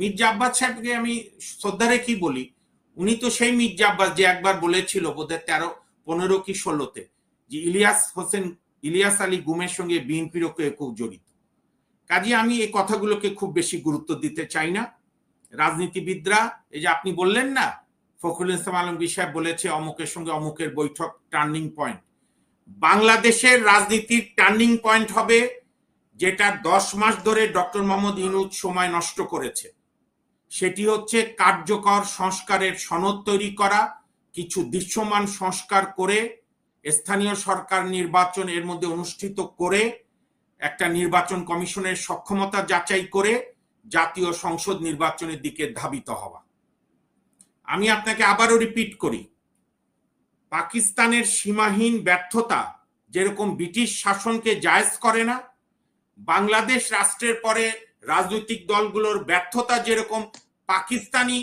মির্জা আব্বাস সাহেবকে আমি শ্রদ্ধা রেখেই বলি, উনি তো সেই মির্জা আব্বাস যে একবার বলেছিল বোধহয় তেরো, পনেরো কি ষোলোতে, যে ইলিয়াস হোসেন, ইলিয়াস আলী গুমের সঙ্গে বিএনপিরও খুব জড়িত। কাজে আমি এই কথাগুলোকে খুব বেশি গুরুত্ব দিতে চাই না। রাজনীতিবিদরা, এই যে আপনি বললেন না, ফখরুল ইসলাম আলমগীর সাহেব বলেছে অমুকের সঙ্গে অমুকের বৈঠক, টার্নিং পয়েন্ট। বাংলাদেশের রাজনীতির টার্নিং পয়েন্ট হবে, যেটা দশ মাস ধরে ডক্টর মোহাম্মদ ইনুজ সময় নষ্ট করেছে। সেটি হচ্ছে কার্যকর সংস্কারের সনদ তৈরি করা, কিছু দৃশ্যমান সংস্কার করে, স্থানীয় সরকার নির্বাচন এর মধ্যে অনুষ্ঠিত করে, একটা নির্বাচন কমিশনের সক্ষমতা যাচাই করে জাতীয় সংসদ নির্বাচনের দিকে ধাবিত হওয়া। আমি আপনাকে আবারও রিপিট করি, পাকিস্তানের সীমাহীন ব্যর্থতা যেরকম ব্রিটিশ শাসনকে জায়েজ করে না, বাংলাদেশ রাষ্ট্রের পরে রাজনৈতিক দলগুলোর ব্যর্থতা যেরকম পাকিস্তানি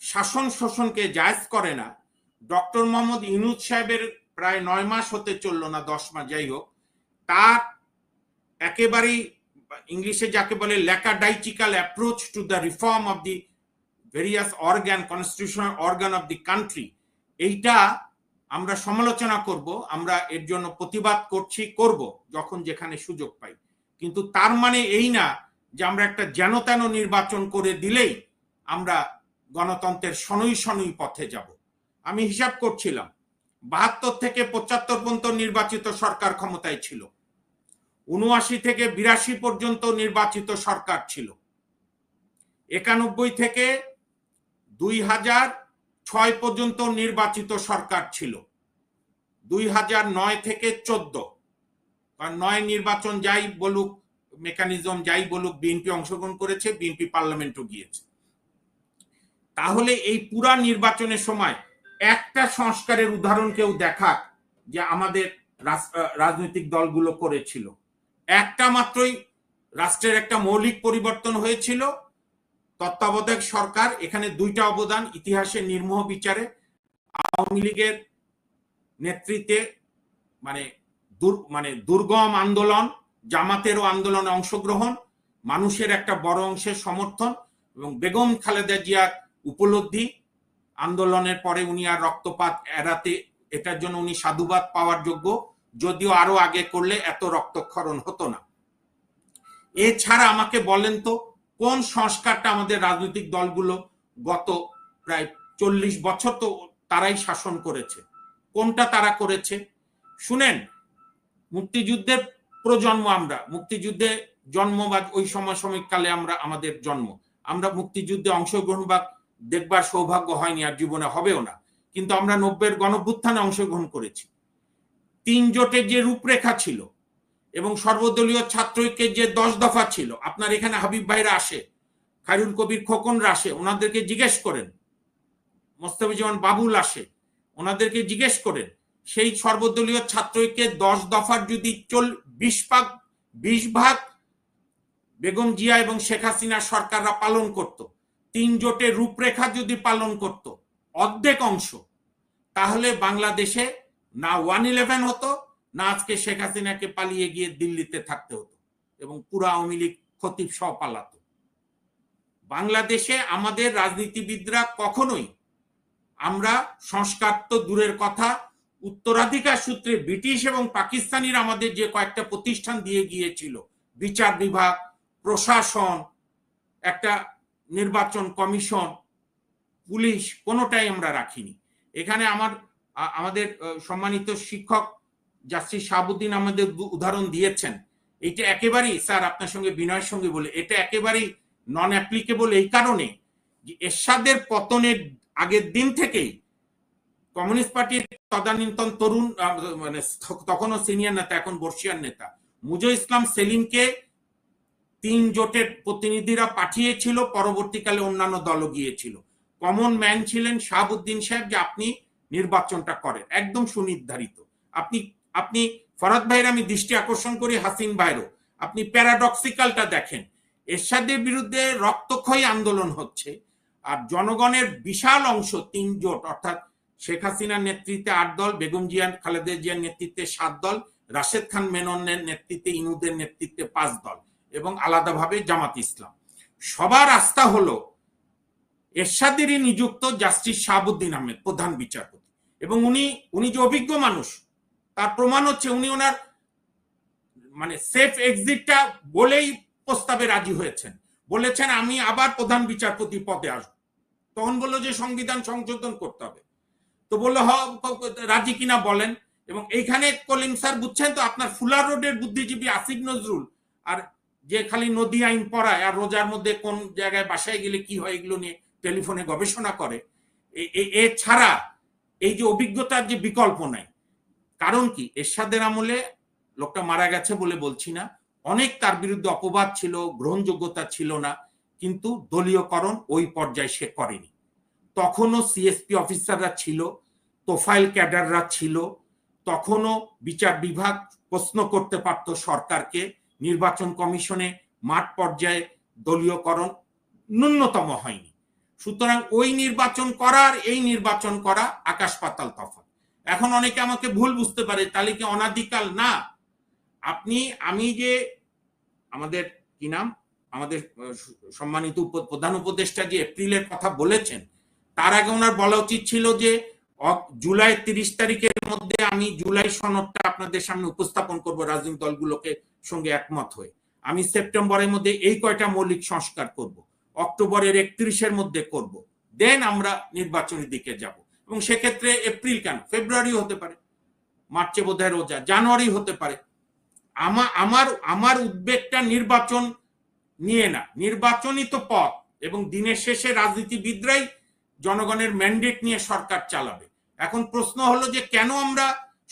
শাসন শোষণকে জায়েজ করে না। ডক্টর মোহাম্মদ ইনুজ সাহেবের প্রায় নয় মাস হতে চলল না, দশ মাস, যাই হোক। তার একেবারেই ইংলিশে যাকে বলে lackadaisical approach to the reform of the various organ constitutional organ of the country, এইটা আমরা সমালোচনা করব, আমরা এর জন্য প্রতিবাদ করছি, করব, যখন যেখানে সুযোগ পাই। কিন্তু তার মানে এই না যে আমরা একটা যেন তেন নির্বাচন করে দিলেই আমরা গণতন্ত্রের শনৈ শনৈ পথে যাব। আমি হিসাব করছিলাম, বাহাত্তর থেকে পঁচাত্তর পর্যন্ত নির্বাচিত সরকার ক্ষমতায় ছিল। উনআশি থেকে বিরাশি পর্যন্ত নির্বাচিত সরকার ছিল। একানব্বই থেকে দুই হাজার ছয় পর্যন্ত নির্বাচিত সরকার ছিল। দুই হাজার নয় থেকে চোদ্দ। কারণ নয় নির্বাচন যাই বলুক মেকানিজম যাই বলুক, বিএনপি অংশগ্রহণ করেছে, বিএনপি পার্লামেন্টও গিয়েছে। তাহলে এই পুরা নির্বাচনের সময় একটা সংস্কারের উদাহরণ কেউ দেখাক যে আমাদের রাজনৈতিক দলগুলো করেছিল। একটা মাত্রই রাষ্ট্রের একটা মৌলিক পরিবর্তন হয়েছিল। তত্ত্বাবধায়ক সরকার, এখানে দুইটা অবদান ইতিহাসের নির্মোহ বিচারে। আওয়ামী লীগের নেতৃত্বে মানে মানে দুর্গম আন্দোলন, জামাতেরও আন্দোলনে অংশগ্রহণ, মানুষের একটা বড় অংশের সমর্থন এবং বেগম খালেদা জিয়ার উপলব্ধি। আন্দোলনের পরে উনি আর রক্তপাত এড়াতে, এটার জন্য উনি সাধুবাদ পাওয়ার যোগ্য। যদিও আরও আগে করলে এত রক্তক্ষরণ হতো না। এছাড়া আমাকে বলেন তো, কোন সংস্কারটা আমাদের রাজনৈতিক দলগুলো গত প্রায় চল্লিশ বছর তো তারাই শাসন করেছে। কোনটা তারা করেছে? শুনেন, মুক্তিযুদ্ধের প্রজন্ম আমরা, মুক্তিযুদ্ধে জন্ম বা ওই সময় সময়কালে আমরা, আমাদের জন্ম। আমরা মুক্তিযুদ্ধে অংশগ্রহণ বা দেখবার সৌভাগ্য হয়নি আর জীবনে হবেও না। কিন্তু আমরা নব্বের গণভ্যুত্থানে অংশগ্রহণ করেছি। তিন জোটের যে রূপরেখা ছিল এবং সর্বদলীয় ছাত্রৈক্যের যে দশ দফা ছিল, আপনার এখানে হাবিব ভাইরা আসে, খায়রুল কবির খোকনরা আসে, ওনাদেরকে জিজ্ঞেস করেন। মোস্তাফিজুমান বাবুল আসে, ওনাদেরকে জিজ্ঞেস করেন, সেই সর্বদলীয় ছাত্রৈক্যের দশ দফার যদি চল, বিশ ভাগ বিশ ভাগ বেগম জিয়া এবং শেখ হাসিনা সরকাররা পালন করত তিন জোটের রূপরেখা যদি পালন করত, অর্ধেক অংশ, তাহলে বাংলাদেশে না ওয়ান ইলেভেন হতো, না আজকে শেখ হাসিনাকে পালিয়ে গিয়ে দিল্লিতে থাকতে হতো এবং পুরা আওয়ামী লীগ খতিব সহ পালাতো। বাংলাদেশে আমাদের রাজনীতিবিদরা কখনোই আমরা সংস্কার তো দূরের কথা, উত্তরাধিকার সূত্রে ব্রিটিশ এবং পাকিস্তানির আমাদের যে কয়েকটা প্রতিষ্ঠান দিয়ে গিয়েছিল, বিচার বিভাগ, প্রশাসন, একটা নির্বাচন কমিশন, পুলিশ কোনোটাই আমরা রাখিনি। এখানে আমার আমাদের সম্মানিত শিক্ষক জাস্টিস শাহাবুদ্দিন আমাদের উদাহরণ দিয়েছেন। এটা একেবারেই, স্যার, আপনার সঙ্গে বিনয়ের সঙ্গে বলে, এটা একেবারেই নন অ্যাপ্লিকেবল এই কারণে এরশাদের পতনের আগের দিন থেকেই কমিউনিস্ট পার্টির তদানীন্তন তরুণ মানে তখনও সিনিয়র নেতা, এখন বর্ষিয়ার নেতা, মুজো ইসলাম সেলিমকে তিন জোটের প্রতিনিধিরা পাঠিয়েছিল, পরবর্তীকালে অন্যান্য দলও গিয়েছিল। কমন ম্যান ছিলেন শাহাবুদ্দিন সাহেব যে আপনি নির্বাচনটা করেন, একদম সুনির্ধারিত। আপনি আপনি, ফরাদ ভাইয়ের আমি দৃষ্টি আকর্ষণ করি হাসিন ভাইরও। আপনি প্যারাডক্সিক্যালটা দেখেন, এরশাদের বিরুদ্ধে রক্তক্ষয়ী আন্দোলন হচ্ছে, আর জনগণের বিশাল অংশ তিন জোট, অর্থাৎ শেখ হাসিনার নেতৃত্বে আট দল, বেগম জিয়ান খালেদা জিয়ার নেতৃত্বে সাত দল, রাশেদ খান মেননের নেতৃত্বে ইনুদের নেতৃত্বে পাঁচ দল। এবং আলাদাভাবে জামাত ইসলাম। সবার আস্থা হলো এরশাদেরই নিযুক্ত জাস্টিস শাহাবুদ্দিন আহমেদ, প্রধান বিচারপতি। এবং উনি উনি যে অভিজ্ঞ মানুষ, তার প্রমাণ হচ্ছে উনি ওনার মানে সেফ এক্সিটটা বলেই প্রস্তাবে রাজি হয়েছেন। বলেছেন, আমি আবার প্রধান বিচারপতি পদে আসব। তখন বলল যে, সংবিধান সংশোধন করতে হবে। তো বলল, হ, রাজি কিনা বলেন? এবং এইখানে কলিম স্যার বুঝছেন তো, আপনার ফুলার রোডের বুদ্ধিজীবী আসিফ নজরুল আর যে খালি নদী আইন পড়ায় আর রোজার মধ্যে কোন জায়গায় বাসায় গেলে কি হয় এগুলো নিয়ে টেলিফোনে গবেষণা করে। এ ছাড়া এই যে অভিজ্ঞতার যে বিকল্প নাই, কারণ কি এরশাদের আমলে লোকটা মারা গেছে বলে বলছি না, অনেক তার বিরুদ্ধে অপবাদ ছিল, গ্রহণযোগ্যতা ছিল না, কিন্তু দলীয়করণ ওই পর্যায়ে সে করেনি। তখনও সিএসপি অফিসাররা ছিল তোফাইল ক্যাডাররা ছিল, তখনও বিচার বিভাগ প্রশ্ন করতে পারত সরকারকে নির্বাচন কমিশনে মাঠ পর্যায়ে দলীয়করণ ন্যূনতম হয়নি। সুতরাং ওই নির্বাচন করার এই নির্বাচন করা আকাশ পাতাল তফাৎ। এখন অনেকে আমাকে ভুল বুঝতে পারে, তাহলে কি অনাদিকাল না। আপনি, আমি যে আমাদের কি নাম? আমাদের সম্মানিত প্রধান উপদেষ্টা যে এপ্রিলের কথা বলেছেন, তার আগে ওনার বলা উচিত ছিল যে জুলাই তিরিশ তারিখের মধ্যে আমি জুলাই সনদটা আপনাদের সামনে উপস্থাপন করব, রাজনৈতিক দলগুলোকে সঙ্গে একমত হয়ে আমি সেপ্টেম্বরের মধ্যে এই কয়টা মৌলিক সংস্কার করব, অক্টোবরের একত্রিশের মধ্যে করব, দেন আমরা নির্বাচনের দিকে যাব। এবং সেক্ষেত্রে এপ্রিল কেন? ফেব্রুয়ারি হতে পারে, মার্চে বোধহয় রোজা জানুয়ারি হতে পারে। আমার আমার আমার উদ্বেগটা নির্বাচন নিয়ে না, নির্বাচনই তো পথ। এবং দিনের শেষে রাজনীতিবিদরাই জনগণের ম্যান্ডেট নিয়ে সরকার চালাবে। এখন প্রশ্ন হলো যে কেন আমরা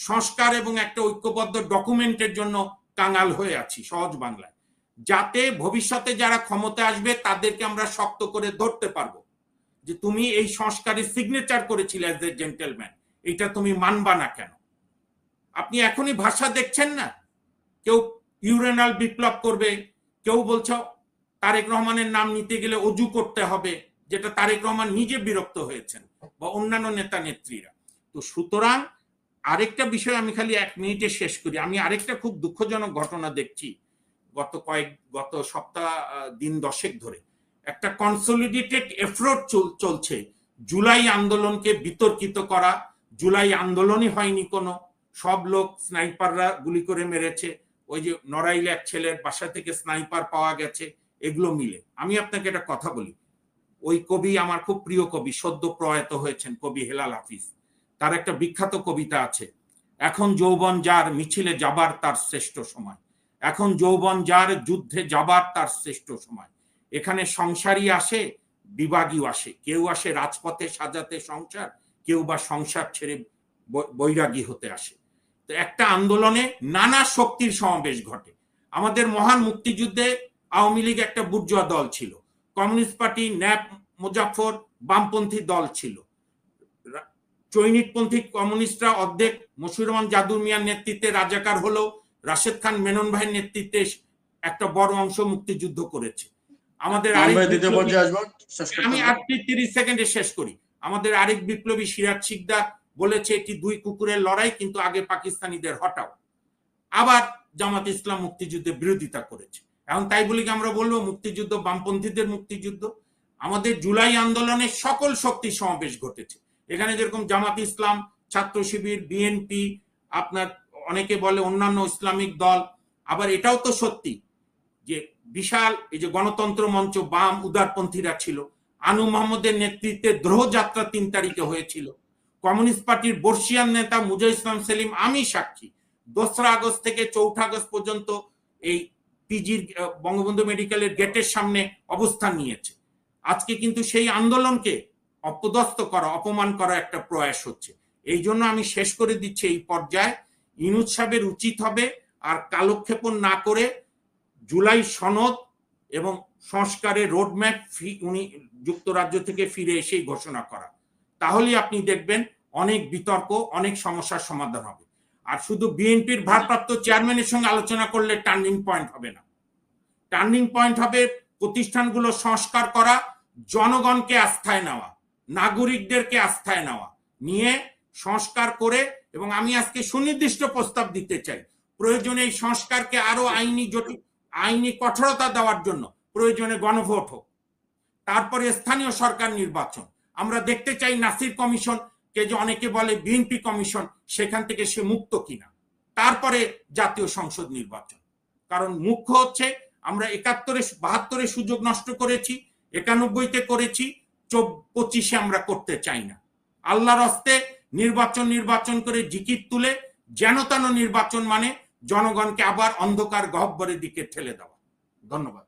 সংস্কার এবং একটা ঐক্যবদ্ধ ডকুমেন্টের জন্য কাঙাল হয়ে আছি, সহজ বাংলায়। যাতে ভবিষ্যতে যারা ক্ষমতা আসবে, তাদেরকে আমরা শক্ত করে ধরতে পারব। যে তুমি এই সংস্কারের সিগনেচার করেছিলে এজ এ জেন্টেলম্যান এটা তুমি মানবা না কেন? আপনি এখনই ভাষা দেখছেন না? কেউ ইউরেনাল বিপ্লব করবে, কেউ বলছ তারেক রহমানের নাম নিতে গেলে অজু করতে হবে, যেটা তারেক রহমান নিজে বিরক্ত হয়েছেন, বা অন্যান্য নেতা নেত্রীরা তো সুতরাং আরেকটা বিষয় আমি খালি এক মিনিটে শেষ করি। আমি আরেকটা খুব দুঃখজনক ঘটনা দেখছি গত কয়েক, গত সপ্তাহ দিন দশেক ধরে। একটা কনসলিডেটেড এফরোট চলছে। জুলাই আন্দোলনকে বিতর্কিত করা, জুলাই আন্দোলনই হয়নি কোনো। সব লোক স্নাইপাররা গুলি করে মেরেছে। ওই যে নড়াইলে এক ছেলের বাসা থেকে স্নাইপার পাওয়া গেছে, এগুলো মিলে। আমি আপনাকে একটা কথা বলি। ওই কবি আমার খুব প্রিয় কবি, সদ্য প্রয়াত হয়েছেন কবি হেলাল হাফিজ। তার একটা বিখ্যাত কবিতা আছে, এখন যৌবন যার মিছিলে যাবার তার শ্রেষ্ঠ সময়। এখন যৌবন যার যুদ্ধে যাবার তার শ্রেষ্ঠ সময়। এখানে সংসারই আসে বিভাগীয় আসে। কেউ আসে রাজপথে সাজাতে সংসার, কেউ বা সংসার ছেড়ে বৈরাগী হতে আসে। তো একটা আন্দোলনে নানা শক্তির সমাবেশ ঘটে। আমাদের মহান মুক্তিযুদ্ধে আওয়ামী লীগ একটা বুর্জুয়া দল ছিল। কমিউনিস্ট পার্টি, ন্যাপ মুজাফর বামপন্থী দল ছিল। চৈনিকপন্থী কমিউনিস্টরা অর্ধেক মশিউর রহমান জাদুর মিয়ার নেতৃত্বে রাজাকার হলো রাশেদ খান মেনন ভাইয়ের নেতৃত্বে একটা বড় অংশ মুক্তিযুদ্ধ করেছে। আমাদের আমি তিরিশ সেকেন্ডে শেষ করি। আমাদের আরেক বিপ্লবী সিরাজ শিকদার বলেছে এটি দুই কুকুরের লড়াই কিন্তু আগে পাকিস্তানিদের হটাও। আবার জামাত ইসলাম মুক্তিযুদ্ধে বিরোধিতা করেছে। এখন তাই বলি কি আমরা বলব মুক্তিযুদ্ধ বামপন্থীদের মুক্তিযুদ্ধ? আমাদের জুলাই আন্দোলনে সকল শক্তি সমাবেশ ঘটেছে। এখানে যেরকম জামাত ইসলাম, ছাত্র শিবির বিএনপি আপনার অনেকে বলে অন্যান্য ইসলামিক দল। আবার এটাও তো সত্যি যে বিশাল এই যে গণতন্ত্র মঞ্চ বাম উদারপন্থীরা ছিল। আনু মোহাম্মদের নেতৃত্বে দ্রোহ যাত্রা তিন তারিখে হয়েছিল। কমিউনিস্ট পার্টির বর্ষিয়ান নেতা মুজা ইসলাম সেলিম আমি সাক্ষী। দোসরা আগস্ট থেকে চৌঠা আগস্ট পর্যন্ত এই পিজির বঙ্গবন্ধু মেডিকেলের গেটের সামনে অবস্থান নিয়েছে। আজকে কিন্তু সেই আন্দোলনকে অপদস্থ করা, অপমান করা একটা প্রয়াস হচ্ছে। এই জন্য আমি শেষ করে দিচ্ছি এই পর্যায়ে। ইনুজ সাহেবের উচিত হবে আর কালক্ষেপণ না করে জুলাই সনদ এবং সংস্কারের রোডম্যাপ উনি যুক্তরাজ্য থেকে ফিরে এসেই ঘোষণা করা। তাহলেই আপনি দেখবেন অনেক বিতর্ক, অনেক সমস্যার সমাধান হবে। আর শুধু বিএনপির ভারপ্রাপ্ত চেয়ারম্যানের সঙ্গে আলোচনা করলে টার্নিং পয়েন্ট হবে না। টার্নিং পয়েন্ট হবে প্রতিষ্ঠানগুলো সংস্কার করা, জনগণকে আস্থায় নেওয়া। নাগরিকদেরকে আস্থায় নেওয়া, নিয়ে সংস্কার করে এবং আমি আজকে সুনির্দিষ্ট প্রস্তাব দিতে চাই। প্রয়োজনে এই সংস্কারকে আরও আইনি জটিল আইনি কঠোরতা দেওয়ার জন্য প্রয়োজনে গণভোট হোক। তারপরে স্থানীয় সরকার নির্বাচন। আমরা দেখতে চাই নাসির কমিশন কে যে অনেকে বলে বিএনপি কমিশন, সেখান থেকে সে মুক্ত কিনা। তারপরে জাতীয় সংসদ নির্বাচন। কারণ মুখ্য হচ্ছে আমরা একাত্তরে, বাহাত্তরে সুযোগ নষ্ট করেছি, একানব্বইতে করেছি পঁচিশে আমরা করতে চাই না। আল্লাহর হস্তে নির্বাচন নির্বাচন করে জিকির তুলে যেন তেন নির্বাচন মানে জনগণকে আবার অন্ধকার গহ্বরের দিকে ঠেলে দেওয়া। ধন্যবাদ।